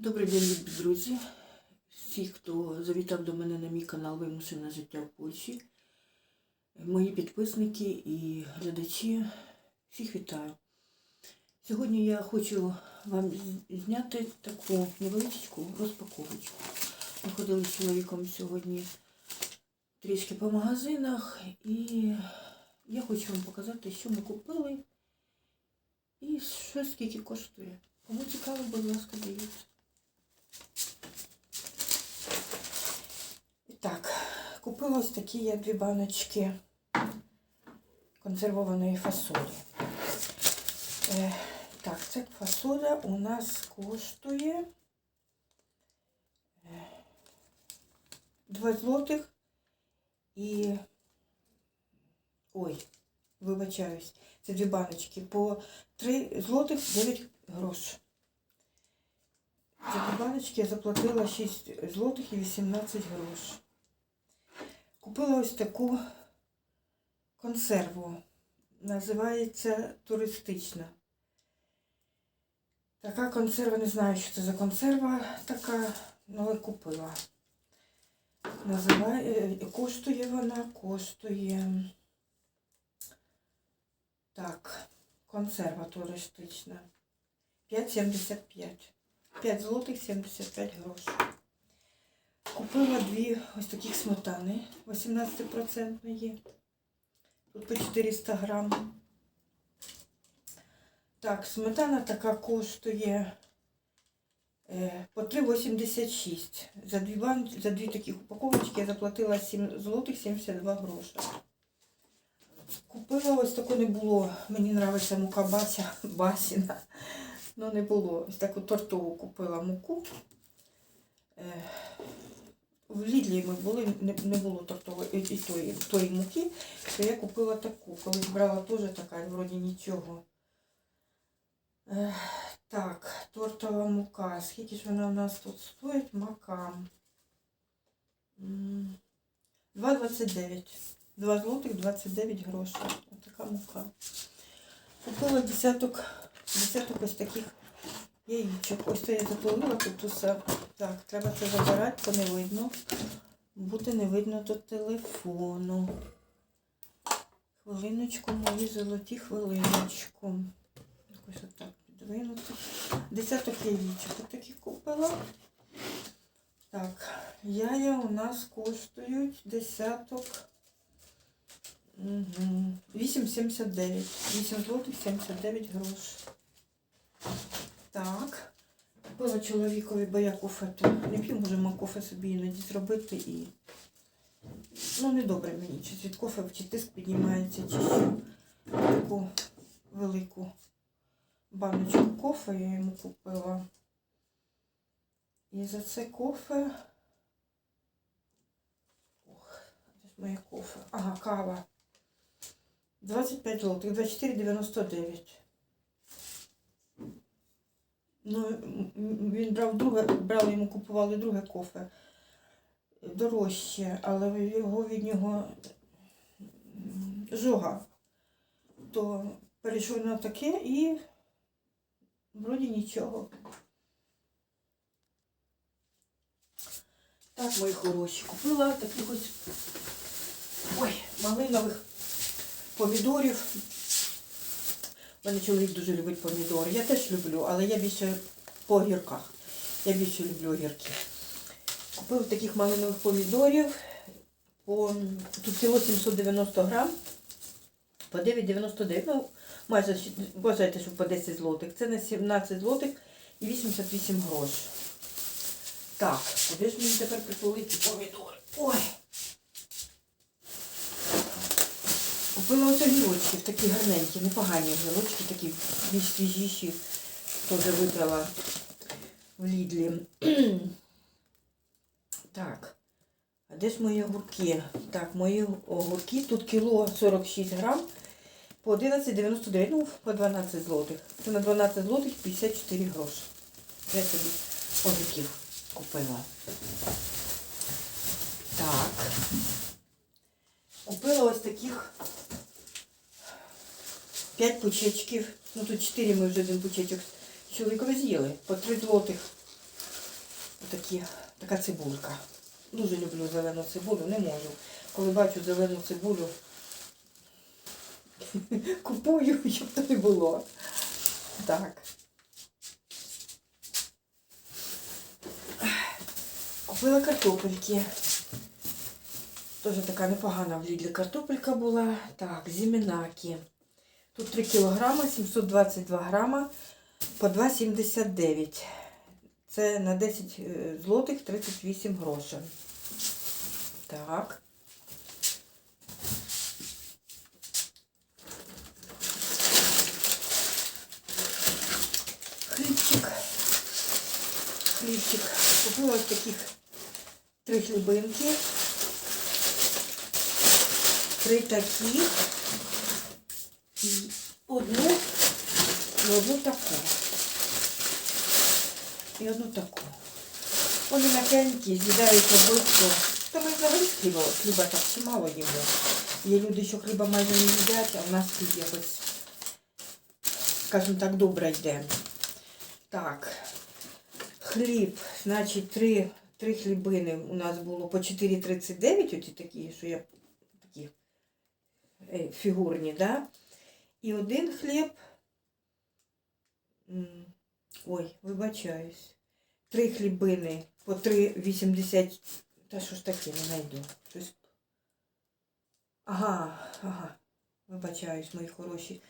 Добрий день, любі друзі. Всі, хто завітав до мене на мій канал Вимушене життя в Польщі, мої підписники і глядачі, всіх вітаю. Сьогодні я хочу вам зняти таку невеличку розпаковочку. Ми ходили з чоловіком сьогодні трішки по магазинах, і я хочу вам показати, що ми купили і що скільки коштує. Кому цікаво, будь ласка, дивіться. І так, купила ось такі я дві баночки консервованої фасолі. Е, так, ця фасоля у нас коштує е, 2 злотих і. Ой, вибачаюсь, це дві баночки по 3 злотих 9 грош. За дві баночки я заплатила 6 злотих і 18 грош. Купила ось таку консерву. Називається туристична. Така консерва, не знаю, що це за консерва така, але купила. Називає, е, коштує вона, коштує. Так, консерва туристична. 5,75. 5 злотих 75 грошей. Купила дві ось таких сметани 18%. є. Тут по 400 грам. Так, сметана така коштує е, по 3,86. За дві, бан... за дві такі упаковочки я заплатила 7 злотих 72 гроші. Купила ось таку не було. Мені подобається мука бася, басіна. Ну, не було. Ось таку тортову купила муку. Е, В Лідлі ми були, не, не було тортової і і тої, тої муки, то я купила таку. Колись брала теж така, вроді нічого. Е, Так, тортова мука. Скільки ж вона у нас тут стоїть? Мака. 2,29. 2 злотих 29 грошей. Ось така мука. Купила десяток, десяток ось таких яєчок. Ось це я запланила тут усе. Так, треба це забирати, бо не видно. Буде не видно до телефону. Хвилиночку, мої золоті хвилиночку. Якось отак підвинути. Десяток яєчок такі купила. Так, яя у нас коштують десяток. Угу. 8,79. 8 злотих 79 грош. Так. Купила чоловікові, бо я кофе то не п'ю, можемо кофе собі іноді зробити і. Ну, не добре мені, чи від кофе, чи тиск піднімається, чи що. Таку велику баночку кофе я йому купила. І за це кофе. Ох, де ж моє кофе? Ага, кава. 25 злотих, 24,99. Ну, він брав друге, брали йому купували друге кофе. Дорожче, але його від нього жога. То перейшов на таке і вроді нічого. Так, мої хороші, купила таких ось ой, малинових помідорів. Мене чоловік дуже любить помідори. Я теж люблю, але я більше по огірках. Я більше люблю огірки. Купив таких малинових помідорів. По, тут кіло 790 грам. По 9,99. Ну, майже вважайте, що по 10 злотих. Це на 17 злотих і 88 грош. Так, куди ж мені тепер притулити ці помідори? Ой! Купила ось огірочки, такі гарненькі, непогані огірочки, такі більш свіжіші. Теж вибрала в Лідлі. так. А де ж мої огурки? Так, мої огурки. Тут кіло 46 грам по 11,99, ну, по 12 злотих. Це на 12 злотих 54 гроші. Я собі огірків купила. Так. Купила ось таких 5 пучечків. Ну тут 4 ми вже один пучечок чоловікові з'їли. По 3 злотих. Отакі, така цибулька. Дуже люблю зелену цибулю, не можу. Коли бачу зелену цибулю, купую, щоб то не було. Так. Купила картопельки. Тоже така непогана в Лідлі картопелька була. Так, зімінаки. Тут 3 кілограма, 722 грама по 2,79. Це на 10 е, злотих 38 грошей. Так. Хлібчик. Хлібчик. Купила таких три хлібинки. Три такі. І одну і одну таку. І одну таку. Вони м'якенькі, з'їдаються швидко. Та ми взагалі хліба, хліба так чимало їмо. Є люди, що хліба майже не їдять, а в нас хліб якось, скажімо так, добре йде. Так, хліб, значить, три, три хлібини у нас було по 4,39, оті такі, що я фігурні, да? І один хліб. Ой, вибачаюсь. Три хлібини по 3,80. Та що ж таке, не знайду. Щось. Ага, ага. Вибачаюсь, мої хороші.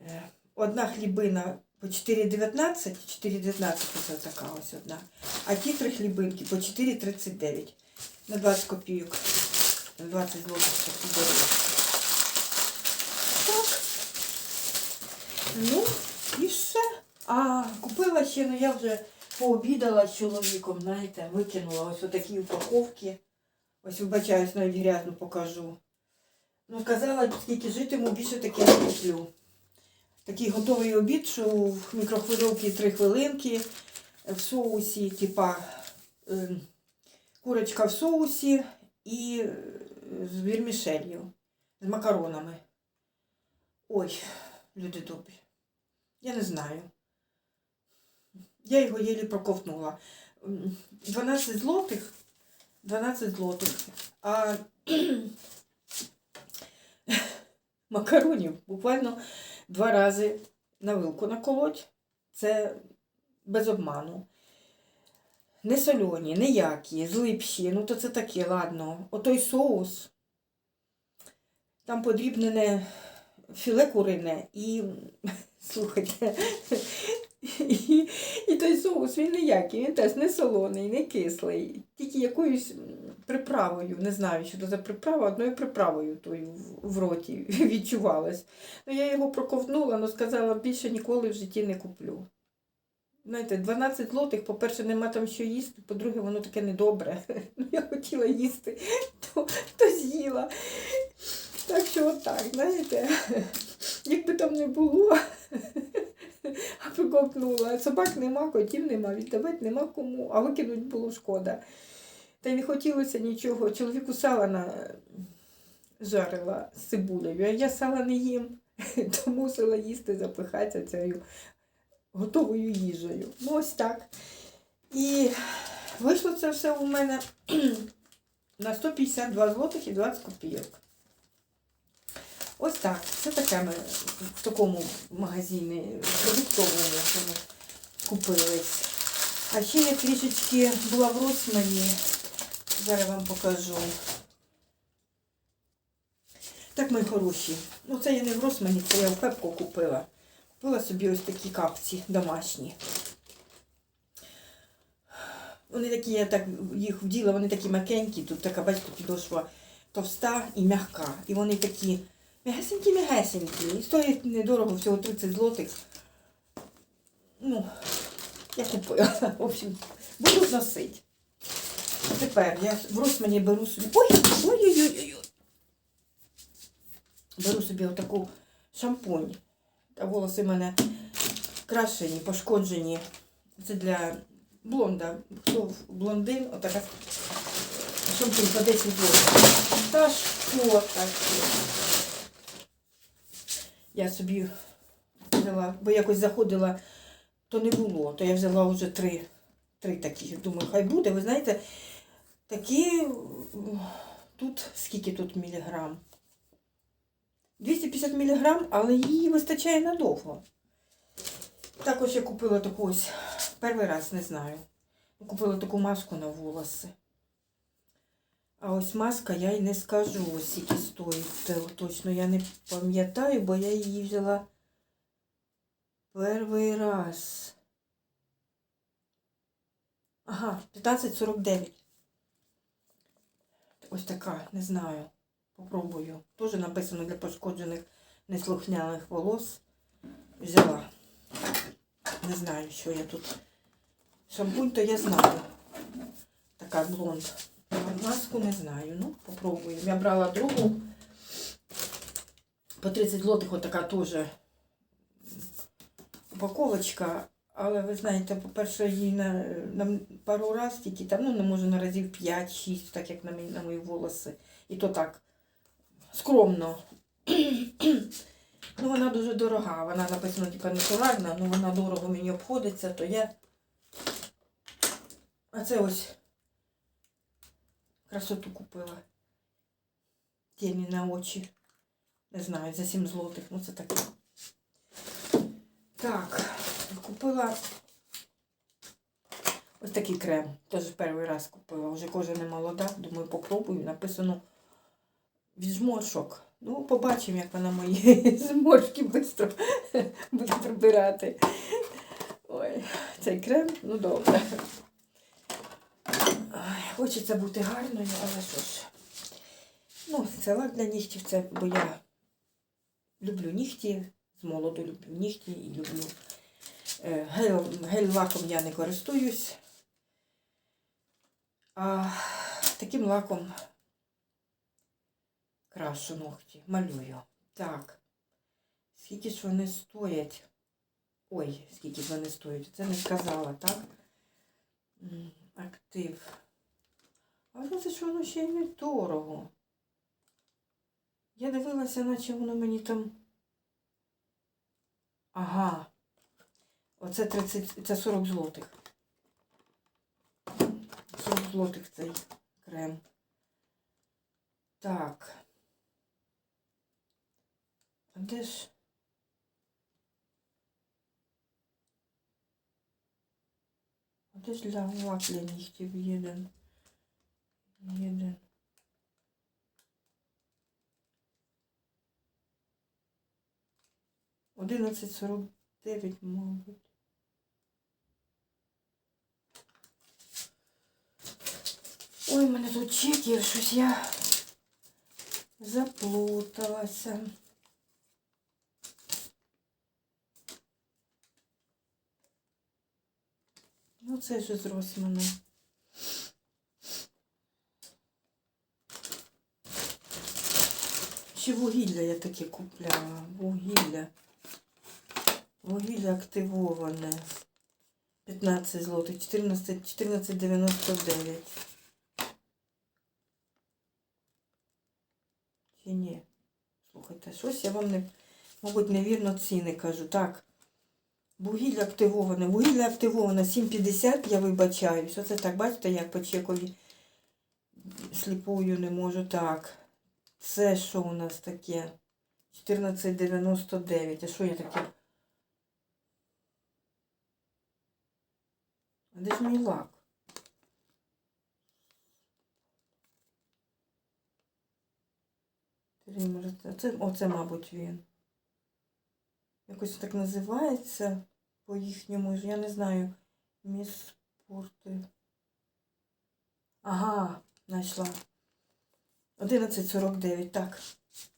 Е, Одна хлібина по 4,19, 4,19 це така ось одна. А ті три хлібинки по 4,39. На 20 копійок. На 20 злотих такі дорожчі. Так. Ну, і все. А купила ще, ну я вже пообідала з чоловіком, знаєте, викинула ось отакі упаковки. Ось вибачаюсь, навіть грязно покажу. Ну, казала, скільки житиму, більше таке не куплю. Такий готовий обід, що в мікрохвильовці 3 хвилинки, в соусі, типа е, курочка в соусі і е, з вірмішелью, з макаронами. Ой, люди добрі. Я не знаю. Я його єлі проковтнула. 12 злотих. 12 злотих. А макаронів буквально два рази на вилку наколоть. Це без обману. Не солоні, ніякі, злипші, ну то це таке, ладно. Отой соус, там подрібнене філе курине і, слухайте, і, і той соус він ніякий, він теж не солоний, не кислий, тільки якоюсь приправою, не знаю, що це за приправа, одною приправою тою в, в роті відчувалась. Ну, я його проковтнула, але сказала, більше ніколи в житті не куплю. Знаєте, 12 злотих, по-перше, нема там що їсти, по-друге, воно таке недобре. Ну, я хотіла їсти, то, то з'їла. Так що отак, знаєте, якби там не було, аби ковтнула. Собак нема, котів нема, віддавати нема кому, а викинуть було шкода. Та й не хотілося нічого. Чоловіку сала на... жарила з цибулею, а я сала не їм, то мусила їсти, запихатися цією готовою їжею. Ну ось так. І вийшло це все у мене на 152 злотих і 20 копійок. Ось так. Це таке ми в такому магазині продуктовому ми купились. А ще я трішечки була в Росмані. Зараз вам покажу. Так, мої хороші. Ну, це я не в Росмані, це я в Пепко купила. Купила собі ось такі капці домашні. Вони такі, я так їх вділа, вони такі макенькі, тут така, бачите, підошва товста і м'яка. І вони такі м'ягесенькі-м'ягесенькі. І стоять недорого, всього 30 злотих. Ну, я купила. В общем, буду носити. Тепер я в Росмані беру собі. Ой! Ой-ой-ой! Беру собі отаку шампунь. Та волоси в мене крашені, пошкоджені. Це для блонда. Хто блондин, отака шампунь по 10 років. Та що таке? Я собі взяла, бо якось заходила, то не було, то я взяла вже три, три такі. Думаю, хай буде. Ви знаєте, такі тут скільки тут міліграм? 250 міліграм, але її вистачає надовго. Також я купила таку ось, перший раз не знаю. Купила таку маску на волоси. А ось маска я й не скажу, ось скільки стоїть. Е, Точно я не пам'ятаю, бо я її взяла перший раз. Ага, 15,49. Ось така, не знаю. Попробую. Теж написано для пошкоджених неслухняних волос. Взяла. Не знаю, що я тут. Шампунь то я знаю. Така блонд. Маску не знаю. Ну, попробую. Я брала другу. По 30 злотих отака теж упаковочка. Але ви знаєте, по-перше, її на, на пару раз тільки там, ну, не може на разів 5-6, так як на, мій, на мої волоси. І то так скромно. ну, вона дуже дорога. Вона написано, типа, натуральна, ну вона дорого мені обходиться, то я. А це ось красоту купила. Тіні на очі. Не знаю, за 7 злотих. Ну це таке. Так, купила ось такий крем. Теж перший раз купила. Вже кожа не молода. Думаю, попробую. Написано від зморшок. Ну, побачимо, як вона мої зморшки швидко буде прибирати. Ой, цей крем, ну добре. Хочеться бути гарною, але що ж. Ну, це лак для нігтів, це, бо я люблю нігті, з молоду люблю нігті і люблю. е, Гель, гель-лаком я не користуюсь. А таким лаком крашу ногті, малюю. Так. Скільки ж вони стоять? Ой, скільки ж вони стоять? Це не сказала, так? Актив. Але це ж воно ще й не дорого. Я дивилася, наче воно мені там. Ага. Оце 30, це 40 злотих. 40 злотих цей крем. Так. А де ж? А де ж для лак для нігтів єдин? Єдин. Одинадцять сорок дев'ять, мабуть. Ой, мене тут чеків, щось я заплуталася. Ну, це ж з Росмана. Ще вугілля я таке купляла. Вугілля. Вугілля активоване. 15 злотих, 14, 14,99. Чи ні? Слухайте, щось я вам не, мабуть, невірно ціни кажу. Так. Вугілля активоване. Вугілля активоване 7,50, я вибачаюсь. Оце так, бачите, як по чекові сліпою не можу. Так. Це що у нас таке? 14,99. А що я таке? А де ж мій лак? Тример. Оце, мабуть, він. Якось так називається по їхньому, я не знаю, міс спорти. Ага, знайшла. 11.49, так.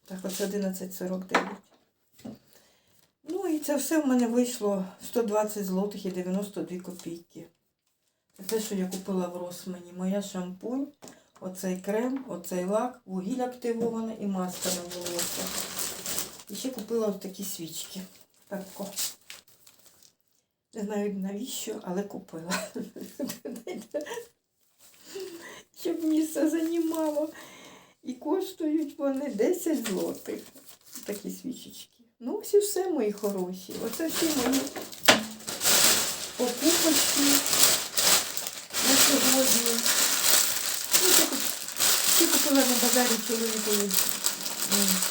Так, ось 11.49. Ну і це все в мене вийшло 120 злотих і 92 копійки. Це те, що я купила в Росмані. Моя шампунь, оцей крем, оцей лак, вугілля активоване і маска на волосся. І ще купила ось такі свічки. Пепко. Не знаю навіщо, але купила. Щоб місце займало. І коштують вони 10 злотих. Такі свічечки. Ну, ось і все, мої хороші. Оце всі мої покупочки на сьогодні. Ну, всі купила на базарі чоловікові е,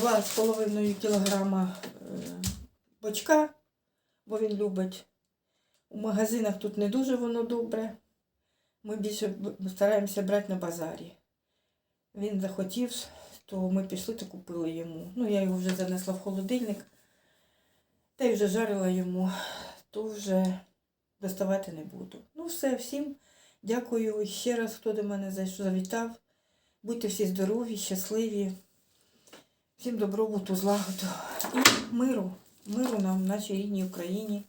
2,5 кілограма е, бочка, бо він любить. У магазинах тут не дуже воно добре. Ми більше стараємося брати на базарі. Він захотів, то ми пішли та купили йому. Ну, я його вже занесла в холодильник, та й вже жарила йому, то вже доставати не буду. Ну, все, всім дякую ще раз, хто до мене завітав. Будьте всі здорові, щасливі. Всім добробуту, злагоду і миру, миру нам, в нашій рідній Україні.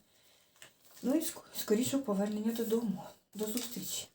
Ну і ск- скорішого повернення додому. До зустрічі!